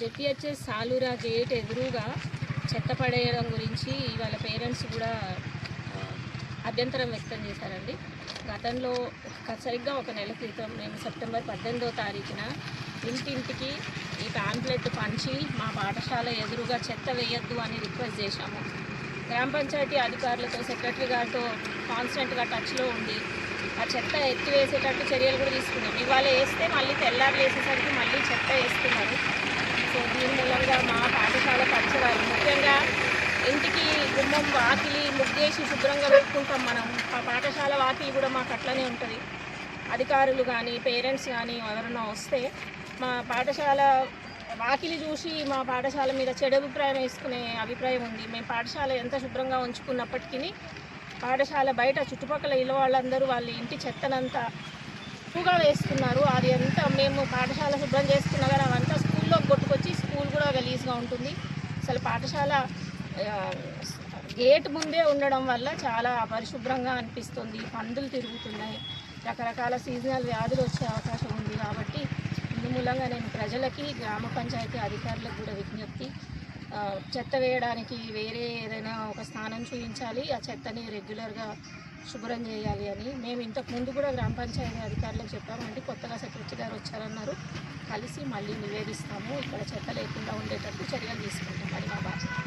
JPHS Salura gate ఎదురుగా చెత్త పడేయడం గురించి వాళ్ళ పేరెంట్స్ కూడా అభ్యంతరం వ్యక్తం చేశారండి. గతంలో సరిగ్గా ఒక నెల క్రితం మేము సెప్టెంబర్ పద్దెనిమిదో తారీఖున ఇంటింటికి ఈ ప్యాంప్లెట్ పంచి మా పాఠశాల ఎదురుగా చెత్త వేయొద్దు అని రిక్వెస్ట్ చేశాము. గ్రామ పంచాయతీ అధికారులతో సెక్రటరీ గారితో కాన్స్టెంట్గా టచ్లో ఉండి ఆ చెత్త ఎత్తివేసేటట్టు చర్యలు కూడా తీసుకున్నాం. ఇవాళ వేస్తే మళ్ళీ తెల్లారు వేసేసరికి మళ్ళీ చెత్త వేస్తున్నారు. సో దీని మూలంగా మా పాఠశాల పరిసరాలు. ముఖ్యంగా ఇంటికి గుమ్మం వాకిలి ముగ్గేసి శుభ్రంగా పెట్టుకుంటాం మనం. ఆ పాఠశాల వాకిలి కూడా మాకు అట్లనే ఉంటుంది. అధికారులు కానీ పేరెంట్స్ కానీ ఎవరైనా వస్తే మా పాఠశాల వాకిలి చూసి మా పాఠశాల మీద చెడు అభిప్రాయం వేసుకునే అభిప్రాయం ఉంది. మేము పాఠశాల ఎంత శుభ్రంగా ఉంచుకున్నప్పటికీ పాఠశాల బయట చుట్టుపక్కల ఇళ్ళ వాళ్ళందరూ వాళ్ళ ఇంటి చెత్తనంతా ఎక్కువగా వేస్తున్నారు. అది అంతా మేము పాఠశాల శుభ్రం చేసుకున్నా కానీ అవంతా స్కూల్లో కొట్టుకొచ్చి స్కూల్ కూడా గలీజ్గా ఉంటుంది. అసలు పాఠశాల గేట్ ముందే ఉండడం వల్ల చాలా అపరిశుభ్రంగా అనిపిస్తుంది. పందులు తిరుగుతున్నాయి. రకరకాల సీజనల్ వ్యాధులు వచ్చే అవకాశం ఉంది కాబట్టి ఇందు మూలంగా నేను ప్రజలకి గ్రామ పంచాయతీ అధికారులకు కూడా విజ్ఞప్తి. చెత్త వేయడానికి వేరే ఏదైనా ఒక స్థానం చూపించాలి ఆ చెత్తని రెగ్యులర్గా శుభ్రం చేయాలి అని. మేము ఇంతకు ముందు కూడా గ్రామ పంచాయతీ అధికారులకు చెప్పామండి కొత్తగా సెక్రటరీ గారు వచ్చారన్నారు. కలిసి మళ్ళీ నివేదిస్తాము ఇక్కడ చెత్త లేకుండా ఉండేటట్టు చర్యలు తీసుకుంటాం. అది మా బాధ్యత